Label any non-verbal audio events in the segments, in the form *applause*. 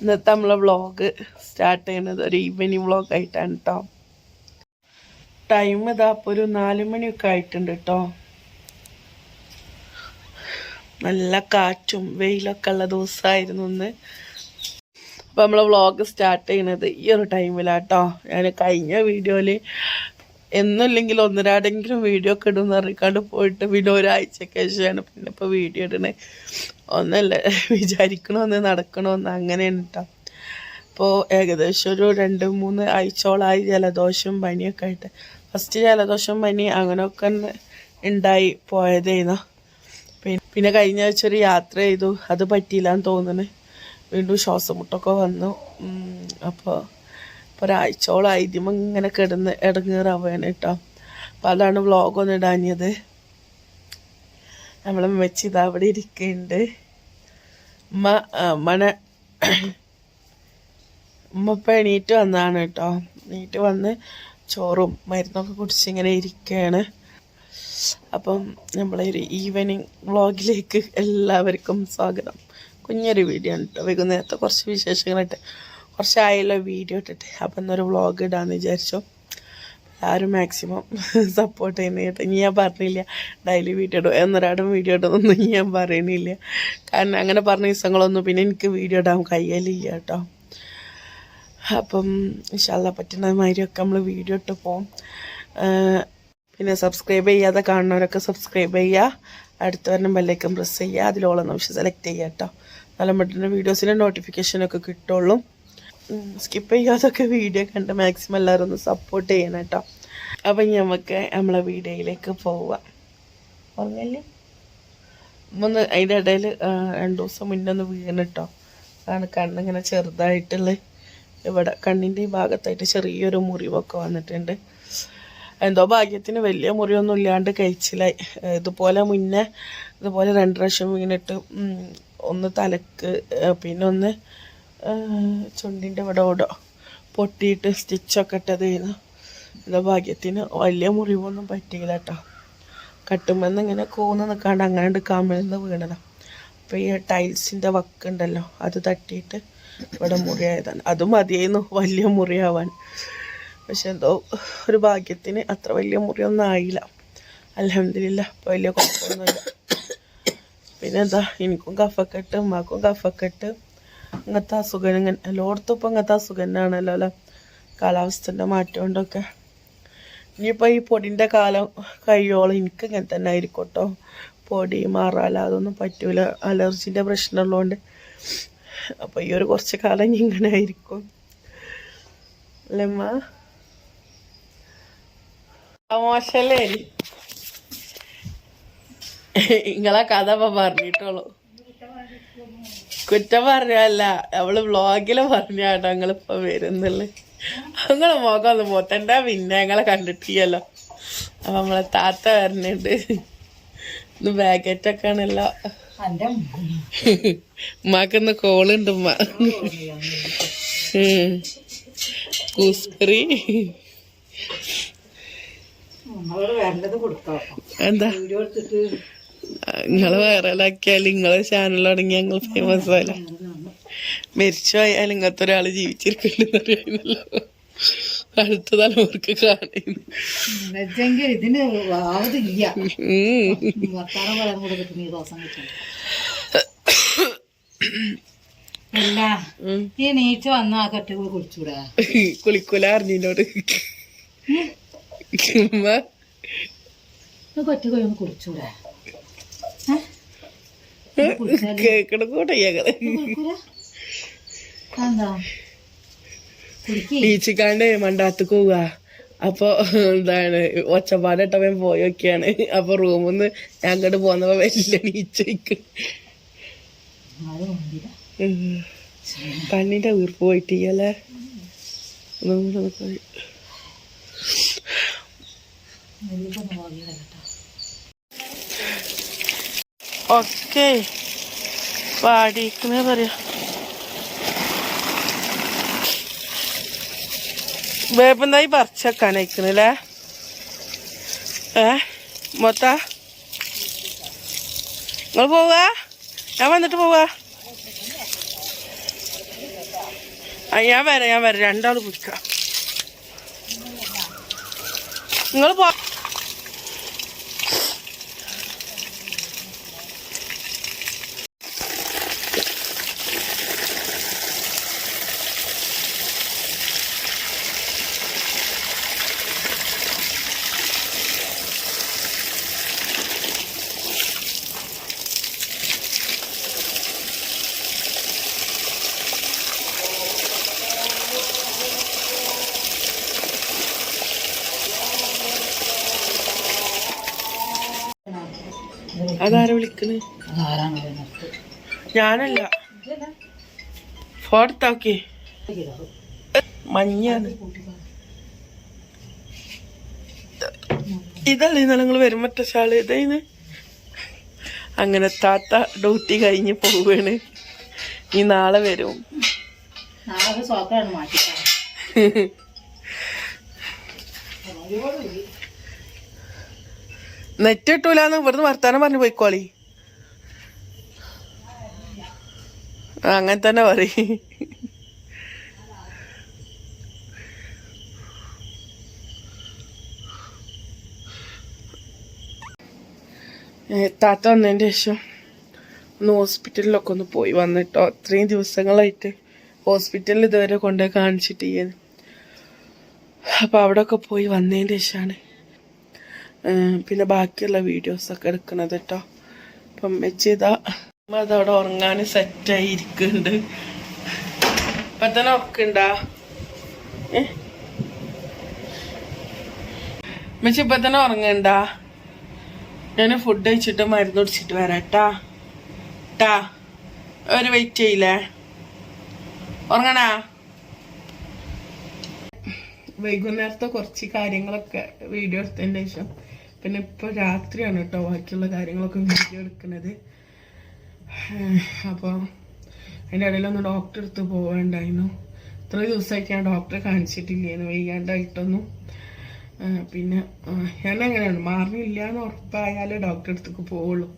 ഇന്നത്തെ നമ്മളെ vlog start ചെയ്യുന്നത് ഒരു ഈവനിങ് വ്ളോഗ് ആയിട്ടാണ് കേട്ടോ ടൈം ഇതാ അപ്പോൾ ഒരു നാല് മണിയൊക്കെ ആയിട്ടുണ്ട് കേട്ടോ നല്ല കാറ്റും വെയിലൊക്കെ ഉള്ള ദിവസമായിരുന്നു ഇന്ന്. അപ്പോൾ നമ്മളെ വ്ളോഗ് സ്റ്റാർട്ട് ചെയ്യുന്നത് ഈ ഒരു ടൈമിലാട്ടോ ഞാൻ കഴിഞ്ഞ വീഡിയോയിൽ എന്നുമില്ലെങ്കിൽ ഒന്നരാടെങ്കിലും വീഡിയോ ഒക്കെ ഇടുന്ന അറിയിക്കാണ്ട് പോയിട്ട് പിന്നെ ഒരാഴ്ചക്ക് ശേഷമാണ് പിന്നെ ഇപ്പോൾ വീഡിയോ ഇടണേ. ഒന്നല്ല വിചാരിക്കണമെന്ന് നടക്കണമെന്ന് അങ്ങനെയാണ് കേട്ടോ ഇപ്പോൾ ഏകദേശം ഒരു രണ്ട് മൂന്ന് ആഴ്ചയോളമായി ജലദോഷം പനിയൊക്കെ ആയിട്ട്. ഫസ്റ്റ് ജലദോഷം പനി അങ്ങനെയൊക്കെ ഉണ്ടായി പോയതേനു. പിന്നെ പിന്നെ കഴിഞ്ഞ ആഴ്ച ഒരു യാത്ര ചെയ്തു. അത് പറ്റിയില്ലാന്ന് തോന്നുന്നു വീണ്ടും ശ്വാസം മുട്ടൊക്കെ വന്നു അപ്പോൾ ഇപ്പോൾ ഒരാഴ്ചയോളമായി ഇതിമ ഇങ്ങനെ കിടന്ന് ഇടങ്ങേറാവാണ് കേട്ടോ. അപ്പോൾ അതാണ് വ്ളോഗൊന്നും ഇടാഞ്ഞത്. നമ്മളെ മെച്ചി ഇതാ അവിടെ ഇരിക്കുന്നുണ്ട് ഉമ്മ മണ ഉമ്മ ഇപ്പം എണീറ്റ് വന്നതാണ് കേട്ടോ. എണീറ്റ് വന്ന് ചോറും മരുന്നൊക്കെ കുടിച്ച് ഇങ്ങനെ ഇരിക്കുകയാണ് അപ്പം നമ്മളെ ഒരു ഈവനിങ് വ്ളോഗിലേക്ക് എല്ലാവർക്കും സ്വാഗതം. കുഞ്ഞൊരു വീഡിയോ ആണ് കേട്ടോ. വൈകുന്നേരത്തെ കുറച്ച് വിശേഷങ്ങളായിട്ട് കുറച്ചായല്ലോ വീഡിയോ ഇട്ടിട്ട്. അപ്പം എന്നൊരു വ്ളോഗ് ഇടാന്ന് വിചാരിച്ചു. എല്ലാവരും മാക്സിമം സപ്പോർട്ട് ചെയ്യുന്ന കേട്ടോ. ഇനി ഞാൻ പറഞ്ഞില്ല. ഡെയിലി വീഡിയോ ഇടും. എന്നൊരാടും വീഡിയോ ഇടുന്നൊന്നും ഞാൻ പറയണില്ല. കാരണം അങ്ങനെ പറഞ്ഞ ദിവസങ്ങളൊന്നും പിന്നെ എനിക്ക് വീഡിയോ ഇടാൻ കയ്യലില്ല കേട്ടോ. അപ്പം ഇൻഷാല്ല പറ്റുന്ന മാതിരിയൊക്കെ നമ്മൾ വീഡിയോ ഇട്ട് പോവും. പിന്നെ സബ്സ്ക്രൈബ് ചെയ്യാതെ കാണുന്നവരൊക്കെ സബ്സ്ക്രൈബ് ചെയ്യുക. അടുത്ത വരണം ബെല്ലൈക്കൻ പ്രസ് ചെയ്യുക. അതിലോളം നിമിഷം സെലക്ട് ചെയ്യുക കേട്ടോ. നല്ല മറ്റുള്ള വീഡിയോസിന്റെ നോട്ടിഫിക്കേഷനൊക്കെ കിട്ടുള്ളൂ. സ്കിപ്പ് ചെയ്യാതൊക്കെ വീഡിയോ കണ്ട് മാക്സിമം എല്ലാവരും ഒന്ന് സപ്പോർട്ട് ചെയ്യണം കേട്ടോ. അപ്പം നമുക്ക് നമ്മളെ വീഡിയോയിലേക്ക് പോവാം. പറഞ്ഞല്ലേ ഒന്ന് അതിന്റെ ഇടയിൽ രണ്ട് ദിവസം മുന്നേ ഒന്ന് വീണിട്ടോ കാരണം കണ്ണിങ്ങനെ ചെറുതായിട്ടുള്ള. ഇവിടെ കണ്ണിന്റെ ഈ ഭാഗത്തായിട്ട് ചെറിയൊരു മുറിവൊക്കെ വന്നിട്ടുണ്ട്. എന്തോ ഭാഗ്യത്തിന് വലിയ മുറിയൊന്നും ഇല്ലാണ്ട് കഴിച്ചിലായി ഇതുപോലെ മുന്നേ ഇതുപോലെ രണ്ട് പ്രാവശ്യം വീണിട്ട് ഒന്ന് തലക്ക് പിന്നെ ഒന്ന് ചുണ്ടിന്റെ ഇവിടെ ഓടോ. പൊട്ടിയിട്ട് സ്റ്റിച്ചൊക്കെ ഇട്ടതായിരുന്നു എന്താ ഭാഗ്യത്തിന് വലിയ മുറിവൊന്നും പറ്റിയില്ല കേട്ടോ കട്ടുമെന്ന് ഇങ്ങനെ കൂന്ന് നിൽക്കാണ്ട് അങ്ങനെ കമിഴ്ന്ന് വീണതാ. അപ്പോൾ ഈ ടൈൽസിന്റെ വക്കുണ്ടല്ലോ അത് തട്ടിയിട്ട് ഇവിടെ മുറിയായതാണ്. അത് മതിയായിരുന്നു വലിയ മുറിയാവാൻ. പക്ഷെ എന്തോ ഒരു ഭാഗ്യത്തിന് അത്ര വലിയ മുറിയൊന്നും ആയില്ല. അലഹമില്ല അപ്പോൾ വലിയ കുഴപ്പമൊന്നുമില്ല. പിന്നെ എന്താ എനിക്കും കഫക്കെട്ട് ഉമ്മാക്കും കഫക്കെട്ട്. അങ്ങനത്തെ അസുഖം ഇങ്ങനെ എല്ലായിടത്തും ഇപ്പം ഇങ്ങനത്തെ അസുഖം തന്നെയാണല്ലോ അല്ലേ? കാലാവസ്ഥന്റെ മാറ്റം കൊണ്ടൊക്കെ. ഇനിയിപ്പോൾ ഈ പൊടിന്റെ കാലം കഴിയോളം എനിക്ക് ഇങ്ങനെ തന്നെ ആയിരിക്കും കേട്ടോ. പൊടി മാറാല അതൊന്നും പറ്റൂല. അലർജിന്റെ പ്രശ്നമുള്ളതുകൊണ്ട് അപ്പോൾ ഈ ഒരു കുറച്ച് കാലം ഇനി ഇങ്ങനെ ആയിരിക്കും. അല്ലമ്മ മോശല്ലേ? നിങ്ങളാ കഥ അപ്പം പറഞ്ഞിട്ടുള്ളൂ. കുറ്റം പറഞ്ഞല്ല അവൾ വ്ളോഗിൽ പറഞ്ഞാട്ടോ ഞങ്ങളിപ്പോ വരുന്നുള്ളു ഞങ്ങളെ മുഖം ഒന്ന് പോത്തണ്ട പിന്നെ ഞങ്ങളെ കണ്ടിട്ടില്ലല്ലോ. അപ്പൊ നമ്മളെ താത്ത വരണുണ്ട്. ഇന്ന് ബാഗറ്റൊക്കെ ആണല്ലോ ഉമ്മാക്കിന്ന് കോളുണ്ട് ഉമ്മ. കൊടുക്കാം എന്താ? നിങ്ങൾ വൈറലാക്കിയാൽ നിങ്ങളെ ചാനൽ തുടങ്ങി ഞങ്ങൾ ഫേമസ് ആയാലും മരിച്ചു പോയാൽ ഇങ്ങനത്തെ ഒരാൾ ജീവിച്ചിരിക്കുന്നുണ്ടെന്ന് അറിയാമല്ലോ അടുത്ത തലമുറയ്ക്ക് കുളിക്കൂല അറിഞ്ഞിനോട്. ഉമ്മ കട്ടുകൾ ഒന്ന് കുടിച്ചൂടാ കേക്കണ കൂടെ ഞങ്ങൾ മണ്ടാത്തക്ക് പോവുക അപ്പൊ എന്താണ് ഒച്ചപ്പാടിട്ടവൻ പോയൊക്കെയാണ് അപ്പൊ റൂമിന്ന് ഞാൻ അങ്ങോട്ട് പോന്നപ്പോ വലിയ മന്ദിര കണ്ണിന്റെ വീർപ്പ് പോയിട്ടില്ലേ ഒന്നും കേട്ടോ. ഒക്കെ പാടിക്കുന്നേ പറയാ. വേപ്പന്തായി പറിച്ചേക്കാൻ അയക്കണല്ലേ ഏ? മൊത്ത? നിങ്ങൾ പോവുക? ഞാൻ വന്നിട്ട് പോവുക? ആ ഞാൻ വരാം ഞാൻ വരാം. രണ്ടാൾ പിടിക്കാം നിങ്ങൾ പോ അതാരാ വിളിക്കണ്? വരുന്നത് ഞാനല്ല ഫോർത്താക്കി മഞ്ഞാണ് ഇതല്ലേ നിങ്ങൾ വരും മറ്റേ ഷാൾ? ഇതേന്ന്? അങ്ങനെ താത്ത ഡ്യൂട്ടി കഴിഞ്ഞ് പോവാണ്. ഈ നാളെ വരും. നാളെ സോക്കാണ് മാറ്റിക്കാം *laughs* നെറ്റ് കിട്ടൂലെന്ന് ഇവിടുന്ന് വർത്താനം പറഞ്ഞു പോയിക്കോളി. അങ്ങനെ തന്നെ പറയും. താത്ത വന്നതിന്റെ ശേഷം ഒന്ന് ഹോസ്പിറ്റലിലൊക്കെ ഒന്ന് പോയി വന്നിട്ടോ. അത്രയും ദിവസങ്ങളായിട്ട് ഹോസ്പിറ്റലിൽ ഇതുവരെ കൊണ്ടുപോയി കാണിച്ചിട്ട് ചെയ്യുന്നു അപ്പോൾ അവിടെയൊക്കെ പോയി വന്നതിന്റെ ശേഷമാണ് പിന്നെ ബാക്കിയുള്ള വീഡിയോസൊക്കെ എടുക്കണത് കേട്ടോ അപ്പം വെച്ചിതാ അതവിടെ ഉറങ്ങാൻ സെറ്റായി ഇരിക്കുന്നുണ്ട്. ഇപ്പം തന്നെ ഉറക്കുണ്ടാ ഏ? മെച്ചി ഇപ്പം തന്നെ ഉറങ്ങണ്ടാ ഞാൻ ഫുഡ് കഴിച്ചിട്ട് മരുന്ന് കുടിച്ചിട്ട് വരാം ട്ടാ. ട്ടാ. ഒരു വെയിറ്റ് ചെയ്യില്ലേ? ഉറങ്ങണാ? വൈകുന്നേരത്തെ കുറച്ച് കാര്യങ്ങളൊക്കെ വീഡിയോ എടുത്തതിന് ശേഷം. പിന്നെ ഇപ്പോൾ രാത്രിയാണ് കേട്ടോ ബാക്കിയുള്ള കാര്യങ്ങളൊക്കെ വീഡിയോ എടുക്കുന്നത്. അപ്പോൾ അതിന്റെ ഇടയിലൊന്ന് ഡോക്ടറെ അടുത്ത് പോകാണ്ടായിരുന്നു ഇത്ര ദിവസമായിട്ട് ഞാൻ ഡോക്ടറെ കാണിച്ചിട്ടില്ലായിരുന്നു വയ്യാണ്ടായിട്ടൊന്നും പിന്നെ ഞാൻ അങ്ങനെയാണ് മാറിയില്ല എന്ന് ഉറപ്പായാലേ ഡോക്ടറെ അടുത്തേക്ക് പോവുള്ളൂ.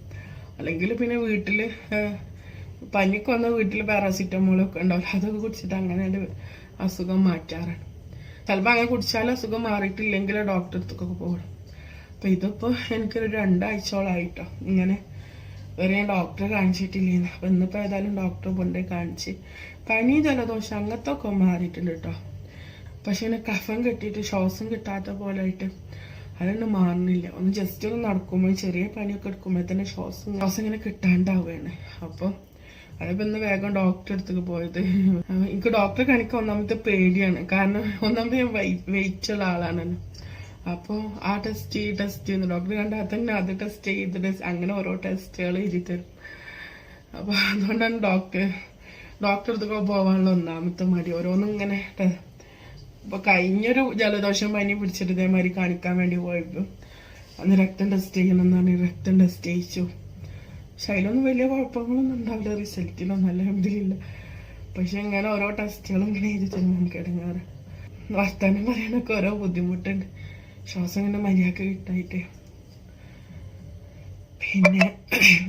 അല്ലെങ്കിൽ പിന്നെ വീട്ടിൽ പനിക്ക് വന്ന വീട്ടിൽ പാരാസിറ്റമോളൊക്കെ ഉണ്ടാവില്ല. അതൊക്കെ കുടിച്ചിട്ട് അങ്ങനെ അസുഖം മാറ്റാറാണ്. ചിലപ്പോൾ അങ്ങനെ കുടിച്ചാൽ അസുഖം മാറിയിട്ടില്ലെങ്കിൽ ഡോക്ടറെ അടുത്തൊക്കെ പോകണം. അപ്പം ഇതിപ്പോൾ എനിക്കൊരു രണ്ടാഴ്ചയോളായിട്ടോ. ഇങ്ങനെ വരെ ഞാൻ ഡോക്ടറെ കാണിച്ചിട്ടില്ലേന്ന്. അപ്പം ഇന്നിപ്പോൾ ഏതായാലും ഡോക്ടറെ കൊണ്ടുപോയി കാണിച്ച് പനി ജലദോഷം അങ്ങനത്തെ ഒക്കെ മാറിയിട്ടുണ്ട് കേട്ടോ പക്ഷെ ഇങ്ങനെ കഫം കെട്ടിയിട്ട് ശ്വാസം കിട്ടാത്ത പോലെ ആയിട്ട് അതൊന്നും മാറുന്നില്ല. ഒന്ന് ജസ്റ്റ് ഒന്ന് നടക്കുമ്പോൾ ചെറിയ പനിയൊക്കെ എടുക്കുമ്പോൾ തന്നെ ശ്വാസം ശ്വാസം ഇങ്ങനെ കിട്ടാണ്ടാവുകയാണ്. അപ്പോൾ അതിപ്പോൾ ഇന്ന് വേഗം ഡോക്ടറെ അടുത്തേക്ക് പോയത്. എനിക്ക് ഡോക്ടറെ കാണിക്കാൻ ഒന്നാമത്തെ പേടിയാണ്. കാരണം ഒന്നാമത് ഞാൻ വെയിറ്റ് ഉള്ള ആളാണല്ലോ അപ്പോൾ ആ ടെസ്റ്റ് ഈ ടെസ്റ്റ് ചെയ്യുന്നു ഡോക്ടർ കണ്ടാൽ തന്നെ അത് ടെസ്റ്റ് ചെയ്ത് അങ്ങനെ ഓരോ ടെസ്റ്റുകൾ എഴുതിത്തരും തരും. അപ്പോൾ അതുകൊണ്ടാണ് ഡോക്ടർ ഡോക്ടർ അടുത്തൊക്കെ പോകാനുള്ള ഒന്നാമത്തെ മടി. ഓരോന്നും ഇങ്ങനെ ഇപ്പൊ ഇപ്പൊ കഴിഞ്ഞൊരു ജലദോഷം പനി പിടിച്ചിട്ട് ഇതേമാതിരി കാണിക്കാൻ വേണ്ടി പോയപ്പോൾ അന്ന് രക്തം ടെസ്റ്റ് ചെയ്യണം എന്ന് പറഞ്ഞ് രക്തം ടെസ്റ്റ് ചെയ്യിച്ചു. അതിലൊന്നും വലിയ കുഴപ്പങ്ങളൊന്നും ഉണ്ടാവില്ല. റിസൾട്ടിലൊന്നും അലഹമില്ല പക്ഷെ ഇങ്ങനെ ഓരോ ടെസ്റ്റുകളും ഇങ്ങനെ എഴുതി നമുക്ക് ഇടങ്ങാറ്. വർത്തമാനം പറയാനൊക്കെ ഓരോ ബുദ്ധിമുട്ടുണ്ട്. ശ്വാസം ഇങ്ങനെ മര്യാദയ്ക്ക് കിട്ടായിട്ട്. പിന്നെ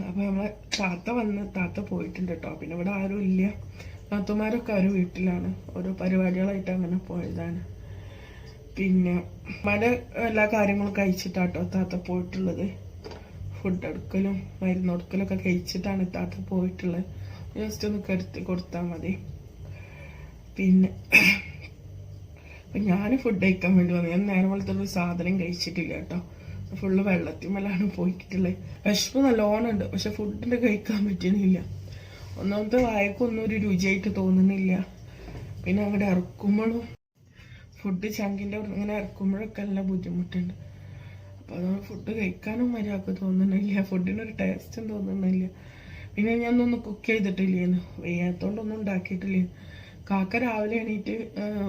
അപ്പോൾ നമ്മളെ താത്ത വന്ന് താത്ത പോയിട്ടുണ്ട് കേട്ടോ. പിന്നെ ഇവിടെ ആരും ഇല്ല. നാത്തുമാരൊക്കെ അവർ വീട്ടിലാണ്. ഓരോ പരിപാടികളായിട്ട് അങ്ങനെ പോയതാണ്. പിന്നെ മഴ എല്ലാ കാര്യങ്ങളും കഴിച്ചിട്ടാട്ടോ താത്ത പോയിട്ടുള്ളത്. ഫുഡ് എടുക്കലും മരുന്ന് കൊടുക്കലൊക്കെ കഴിച്ചിട്ടാണ് താത്ത പോയിട്ടുള്ളത്. ജസ്റ്റ് ഒന്ന് കരുത്തി കൊടുത്താൽ മതി. പിന്നെ അപ്പം ഞാൻ ഫുഡ് കഴിക്കാൻ വേണ്ടി വന്നു. ഞാൻ നേരം പോലത്തെ സാധനം കഴിച്ചിട്ടില്ല കേട്ടോ. ഫുള്ള് വെള്ളത്തിന്മേലാണ് പോയിട്ടുള്ളത്. വിശപ്പ് നല്ലോണം ഉണ്ട് പക്ഷെ ഫുഡിന്റെ കഴിക്കാൻ പറ്റുന്നില്ല ഒന്നാമത്തെ വായക്കൊന്നും ഒരു രുചിയായിട്ട് തോന്നുന്നില്ല. പിന്നെ അങ്ങോട്ട് ഇറക്കുമ്പോഴും ഫുഡ് ചങ്കിന്റെ അവിടെ ഇങ്ങനെ ഇറക്കുമ്പോഴൊക്കെ നല്ല ബുദ്ധിമുട്ടുണ്ട്. അപ്പോൾ അതുകൊണ്ട് ഫുഡ് കഴിക്കാനും മര്യാദയ്ക്ക് തോന്നുന്നില്ല ഫുഡിനൊരു ടേസ്റ്റും തോന്നുന്നില്ല പിന്നെ ഞാൻ ഒന്നും കുക്ക് ചെയ്തിട്ടില്ലേന്ന് വയ്യാത്തോണ്ടൊന്നും ഉണ്ടാക്കിയിട്ടില്ല കാക്ക രാവിലെ എണീറ്റ്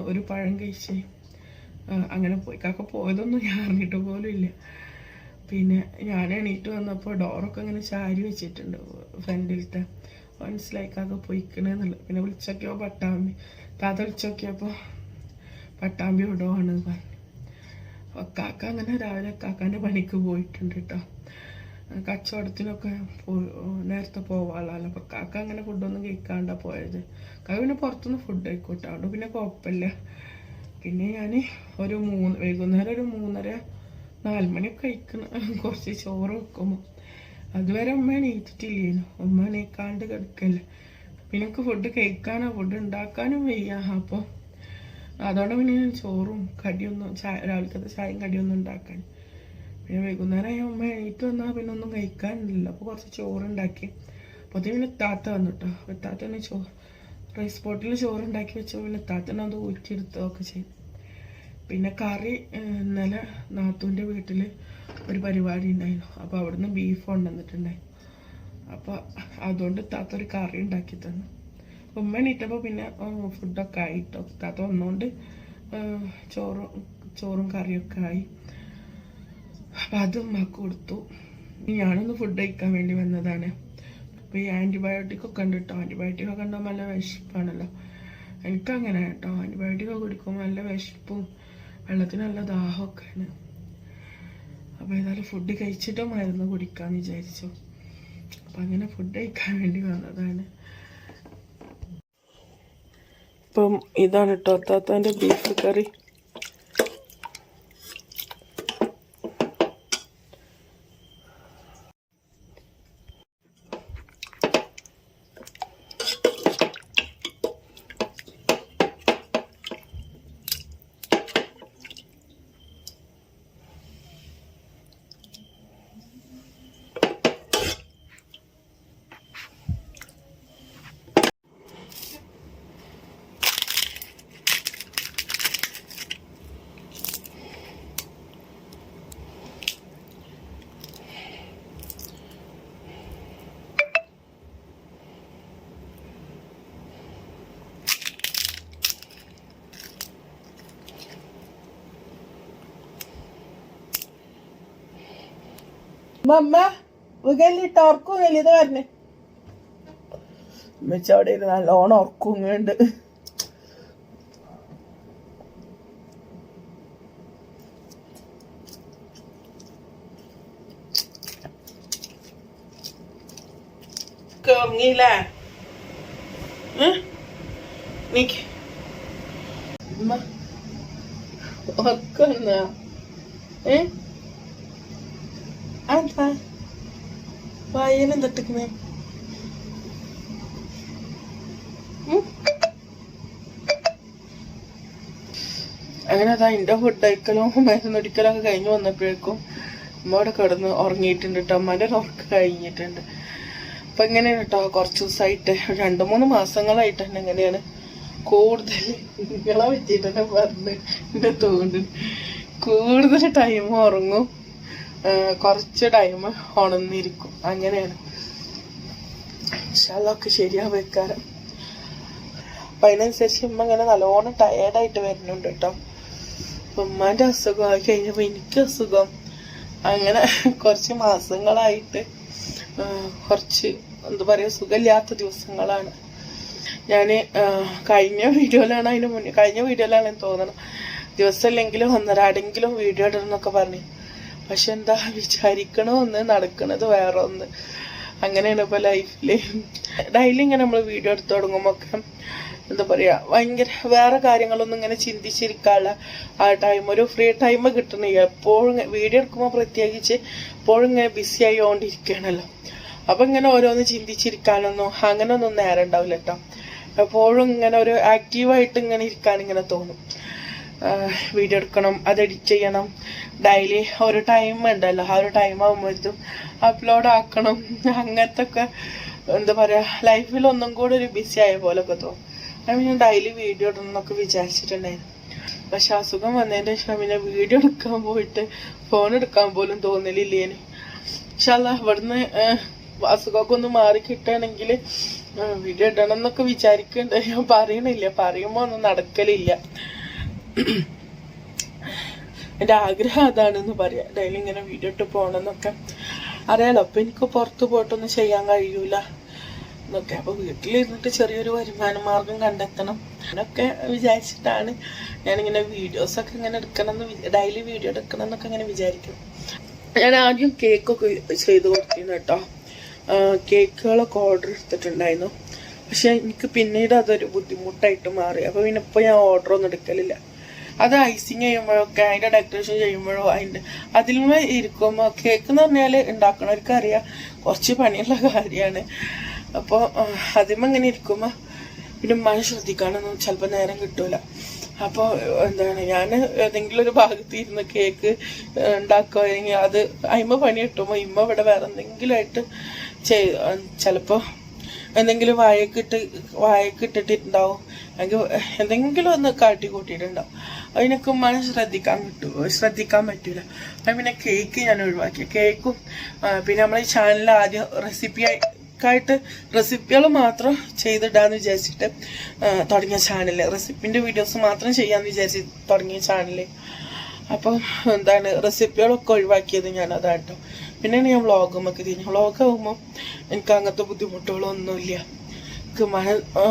ഒരു പഴം കഴിച്ച് അങ്ങനെ പോയി. കാക്ക പോയതൊന്നും ഞാൻ അറിഞ്ഞിട്ട് പോലും ഇല്ല പിന്നെ ഞാൻ എണീറ്റ് വന്നപ്പോൾ ഡോറൊക്കെ ഇങ്ങനെ ചാരി വെച്ചിട്ടുണ്ട് ഫ്രണ്ടിലത്തെ. മനസ്സിലായി കാക്ക പൊയ്ക്കണെന്നുള്ളത് പിന്നെ വിളിച്ചൊക്കെയോ പട്ടാമ്പി. താത്ത വിളിച്ചൊക്കെയപ്പോൾ പട്ടാമ്പി ആണ് പറഞ്ഞു. കാക്ക അങ്ങനെ രാവിലെ കാക്കാന്റെ പണിക്ക് പോയിട്ടുണ്ട് കേട്ടോ കച്ചവടത്തിനൊക്കെ നേരത്തെ പോവാളാണ്. അപ്പം കാക്ക അങ്ങനെ ഫുഡൊന്നും കഴിക്കാണ്ടാ പോയത്. കാക്ക പിന്നെ പുറത്തുനിന്ന് ഫുഡ് കഴിക്കോട്ടെ. അതുകൊണ്ട് പിന്നെ കുഴപ്പമില്ല പിന്നെ ഞാൻ ഒരു മൂന്ന് വൈകുന്നേരം ഒരു മൂന്നര നാല് മണിയൊക്കെ കഴിക്കണം. *laughs* കുറച്ച് ചോറ് വെക്കുമ്പോൾ അതുവരെ ഉമ്മ എണീറ്റിട്ടില്ലേനു. ഉമ്മ എണീക്കാണ്ട് കിടക്കല്ലേ. പിന്നെ എനിക്ക് ഫുഡ് കഴിക്കാനോ ഫുഡ് ഉണ്ടാക്കാനും വയ്യ. അപ്പോൾ അതുകൊണ്ട് പിന്നെ ഞാൻ ചോറും കടിയൊന്നും ചായ രാവിലത്തെ ചായയും കടിയൊന്നും ഉണ്ടാക്കാൻ. പിന്നെ വൈകുന്നേരം ആയ ഉമ്മ എണീറ്റ് വന്നാൽ പിന്നെ ഒന്നും കഴിക്കാനില്ല അപ്പോൾ കുറച്ച് ചോറുണ്ടാക്കി. അപ്പോൾ അത് പിന്നെ താത്ത വന്നു കേട്ടോ അപ്പോൾ താത്തന്നെ ചോറ് റൈസ് പോട്ടിൽ ചോറുണ്ടാക്കി വെച്ചപ്പോൾ പിന്നെ താത്തന്നെ അത് ഊറ്റിയെടുത്തതൊക്കെ ചെയ്തു. പിന്നെ കറി ഇന്നലെ നാത്തൂന്റെ വീട്ടിൽ ഒരു പരിപാടി ഉണ്ടായിരുന്നു. അപ്പോൾ അവിടുന്ന് ബീഫ് കൊണ്ടുവന്നിട്ടുണ്ടായി. അപ്പോൾ അതുകൊണ്ട് താത്ത ഒരു കറി ഉണ്ടാക്കി തന്നു. ഉമ്മ എണീറ്റപ്പോൾ പിന്നെ ഫുഡൊക്കെ ആയിട്ടോ താത്ത വന്നുകൊണ്ട് ചോറും ചോറും കറിയൊക്കെ ആയി. അപ്പം അത് ഉമ്മക്ക് കൊടുത്തു. ഞാനൊന്ന് ഫുഡ് കഴിക്കാൻ വേണ്ടി വന്നതാണ്. അപ്പോൾ ഈ ആന്റിബയോട്ടിക് ഒക്കെ ഉണ്ട് കേട്ടോ ആന്റിബയോട്ടിക് ഒക്കെ ഉണ്ടാകുമ്പോൾ നല്ല വിശപ്പാണല്ലോ. എനിക്കങ്ങനെ കേട്ടോ ആന്റിബയോട്ടിക് ഒക്കെ കുടിക്കുമ്പോൾ നല്ല വിശപ്പും വെള്ളത്തിന് നല്ല ദാഹമൊക്കെയാണ് അപ്പോൾ ഏതായാലും ഫുഡ് കഴിച്ചിട്ട് മരുന്ന് കുടിക്കാമെന്ന് വിചാരിച്ചു. അപ്പം അങ്ങനെ ഫുഡ് കഴിക്കാൻ വേണ്ടി വന്നതാണ്. ഇപ്പം ഇതാണ് കേട്ടോ അത്താത്താന്റെ ബീഫ് കറി മമ്മ വികലിട്ട് ഉറക്കും വലിയത് പറഞ്ഞേ. ഉമ്മച്ച അവിടെ ഇരുന്ന് നല്ലോണം ഉറക്കുന്നുണ്ട് ഉറങ്ങിയില്ലേ? നീക്ക്. ഉറക്കുന്ന ഏ? അതാ വായനം തട്ടിക്കുന്നേ അങ്ങനെ അതാ എന്റെ ഫുഡ് കഴിക്കലും മരുന്നൊടിക്കലും ഒക്കെ കഴിഞ്ഞ് വന്നപ്പോഴേക്കും അമ്മയുടെ കിടന്ന് ഉറങ്ങിയിട്ടുണ്ട് കേട്ടോ അമ്മേന്റെ ഉറക്കം കഴിഞ്ഞിട്ടുണ്ട്. അപ്പൊ ഇങ്ങനെയാണ് കേട്ടോ കുറച്ച് ദിവസമായിട്ട് രണ്ട് മൂന്ന് മാസങ്ങളായിട്ട് തന്നെ എങ്ങനെയാണ്? കൂടുതൽ നിങ്ങളെ പറ്റിയിട്ട് തന്നെ പറഞ്ഞ് എന്റെ തോന്നുന്നു. കൂടുതൽ ടൈം ഉറങ്ങും. കുറച്ച് ടൈം ഉണന്നിരിക്കും അങ്ങനെയാണ്. ഇഷാലൊക്കെ ശരിയാ വെക്കാറ് അപ്പൊ അതിനനുസരിച്ച് ഉമ്മ ഇങ്ങനെ നല്ലോണം ടയേർഡായിട്ട് വരുന്നുണ്ട് കേട്ടോ ഉമ്മാന്റെ അസുഖം ആയി കഴിഞ്ഞപ്പോ എനിക്ക് അസുഖം. അങ്ങനെ കുറച്ച് മാസങ്ങളായിട്ട് കുറച്ച് എന്താ പറയാ സുഖമില്ലാത്ത ദിവസങ്ങളാണ്. ഞാൻ കഴിഞ്ഞ വീഡിയോയിലാണ് അതിന് മുന്നേ കഴിഞ്ഞ വീഡിയോയിലാണ് തോന്നണം ദിവസമില്ലെങ്കിലും ഒന്നരാടെങ്കിലും വീഡിയോ ഇടണം എന്നൊക്കെ പറഞ്ഞു. പക്ഷെ എന്താ വിചാരിക്കണമെന്ന് നടക്കണത് വേറെ ഒന്ന് അങ്ങനെയാണ് ഇപ്പൊ ലൈഫിൽ. ഡെയിലി ഇങ്ങനെ നമ്മൾ വീഡിയോ എടുത്തു തുടങ്ങുമ്പോൾ ഒക്കെ എന്താ പറയാ ഭയങ്കര വേറെ കാര്യങ്ങളൊന്നും ഇങ്ങനെ ചിന്തിച്ചിരിക്കാനുള്ള ആ ടൈം ഒരു ഫ്രീ ടൈം കിട്ടണില്ല. എപ്പോഴും വീഡിയോ എടുക്കുമ്പോൾ പ്രത്യേകിച്ച് എപ്പോഴും ഇങ്ങനെ ബിസി ആയിക്കൊണ്ടിരിക്കുകയാണല്ലോ അപ്പൊ ഇങ്ങനെ ഓരോന്ന് ചിന്തിച്ചിരിക്കാനൊന്നും അങ്ങനെയൊന്നും നേരം ഉണ്ടാവില്ല കേട്ടോ എപ്പോഴും ഇങ്ങനെ ഒരു ആക്റ്റീവായിട്ട് ഇങ്ങനെ ഇരിക്കാൻ ഇങ്ങനെ തോന്നും. വീഡിയോ എടുക്കണം അത് എഡിറ്റ് ചെയ്യണം. ഡെയിലി ഒരു ടൈം ഉണ്ടല്ലോ ആ ഒരു ടൈം ആകുമ്പോഴത്തും അപ്ലോഡ് ആക്കണം. അങ്ങനത്തെ ഒക്കെ എന്താ പറയുക ലൈഫിൽ ഒന്നും കൂടെ ഒരു ബിസി ആയ പോലൊക്കെ തോന്നും. അത് ഞാൻ ഡെയിലി വീഡിയോ ഇടണം എന്നൊക്കെ വിചാരിച്ചിട്ടുണ്ടായിരുന്നു. പക്ഷെ അസുഖം വന്നതിന്റെ ശേഷം പിന്നെ വീഡിയോ എടുക്കാൻ പോയിട്ട് ഫോൺ എടുക്കാൻ പോലും തോന്നലില്ലേന് അല്ല ഇവിടുന്ന് അസുഖമൊക്കെ ഒന്ന് മാറി കിട്ടുകയാണെങ്കിൽ വീഡിയോ ഇടണം എന്നൊക്കെ വിചാരിക്കുന്നുണ്ട്. ഞാൻ പറയണില്ല പറയുമ്പോൾ ഒന്നും നടക്കലില്ല. എന്റെ ആഗ്രഹം അതാണെന്ന് പറയാം. ഡെയിലി ഇങ്ങനെ വീഡിയോ ഇട്ട് പോകണമെന്നൊക്കെ അറിയാലോ. അപ്പൊ എനിക്ക് പുറത്ത് പോയിട്ടൊന്നും ചെയ്യാൻ കഴിയൂല എന്നൊക്കെ. അപ്പൊ വീട്ടിലിരുന്നിട്ട് ചെറിയൊരു വരുമാന മാർഗം കണ്ടെത്തണം അങ്ങനൊക്കെ വിചാരിച്ചിട്ടാണ് ഞാനിങ്ങനെ വീഡിയോസ് ഒക്കെ ഇങ്ങനെ എടുക്കണം എന്ന് ഡെയിലി വീഡിയോ എടുക്കണം എന്നൊക്കെ ഇങ്ങനെ വിചാരിക്കും ഞാൻ ആദ്യം കേക്കൊക്കെ ചെയ്ത് കൊടുത്തിരുന്നു കേട്ടോ. കേക്കുകളൊക്കെ ഓർഡർ എടുത്തിട്ടുണ്ടായിരുന്നു. പക്ഷെ എനിക്ക് പിന്നീട് അതൊരു ബുദ്ധിമുട്ടായിട്ട് മാറി. അപ്പോൾ പിന്നെ ഇപ്പോൾ ഞാൻ ഓർഡർ ഒന്നും എടുക്കലില്ല. അത് ഐസിങ് ചെയ്യുമ്പോഴൊക്കെ അതിന്റെ ഡെക്കറേഷൻ ചെയ്യുമ്പോഴോ അതിന്റെ അതിലുമേ ഇരിക്കുമ്പോൾ കേക്ക് എന്ന് പറഞ്ഞാൽ ഉണ്ടാക്കണവർക്ക് അറിയാം കുറച്ച് പണിയുള്ള കാര്യമാണ്. അപ്പോൾ അതിമ ഇങ്ങനെ ഇരിക്കുമ്പോൾ പിന്നെ മഴ ശ്രദ്ധിക്കാനൊന്നും ചിലപ്പോൾ നേരം കിട്ടൂല. അപ്പോൾ എന്താണ് ഞാൻ ഏതെങ്കിലും ഒരു ഭാഗത്ത് ഇരുന്ന് കേക്ക് ഉണ്ടാക്കുക അല്ലെങ്കിൽ അത് അയിമ പണി കിട്ടുമ്പോൾ ഇമ്മ ഇവിടെ വേറെ എന്തെങ്കിലും ആയിട്ട് ചെയ് ചിലപ്പോൾ എന്തെങ്കിലും വായക്കിട്ട് വായക്കിട്ടിട്ടുണ്ടാവും അല്ലെങ്കിൽ എന്തെങ്കിലും ഒന്ന് കാട്ടി കൂട്ടിയിട്ടുണ്ടാവും. അതിനൊക്കെ ഉമ്മാനെ ശ്രദ്ധിക്കാൻ കിട്ടും ശ്രദ്ധിക്കാൻ പറ്റൂല. അപ്പം പിന്നെ കേക്ക് ഞാൻ ഒഴിവാക്കി. കേക്കും പിന്നെ നമ്മളെ ഈ ചാനലിൽ ആദ്യം റെസിപ്പി ആയിട്ട് റെസിപ്പികൾ മാത്രം ചെയ്തിടാന്ന് വിചാരിച്ചിട്ട് തുടങ്ങിയ ചാനൽ റെസിപ്പിന്റെ വീഡിയോസ് മാത്രം ചെയ്യാന്ന് വിചാരിച്ച് തുടങ്ങിയ ചാനൽ അപ്പം എന്താണ് റെസിപ്പികളൊക്കെ ഒഴിവാക്കിയത് ഞാൻ അതാട്ടോ. പിന്നെയാണ് ഞാൻ വ്ളോഗുമൊക്കെ തിരിഞ്ഞു വ്ളോഗ് ആകുമ്പോൾ എനിക്ക് അങ്ങനത്തെ ബുദ്ധിമുട്ടുകളൊന്നുമില്ല. എനിക്ക് ആ,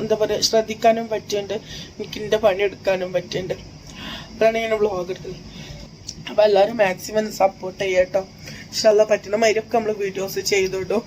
എന്താ പറയുക ശ്രദ്ധിക്കാനും പറ്റുന്നുണ്ട് എനിക്ക് എന്റെ പണിയെടുക്കാനും പറ്റുന്നുണ്ട് അതാണ് ഞാൻ വ്ളോഗ് എടുത്തത്. അപ്പോൾ എല്ലാവരും മാക്സിമം സപ്പോർട്ട് ചെയ്യാം കേട്ടോ പക്ഷെ പറ്റുന്ന മാതിരിയൊക്കെ നമ്മൾ വീഡിയോസ് ചെയ്തിടും.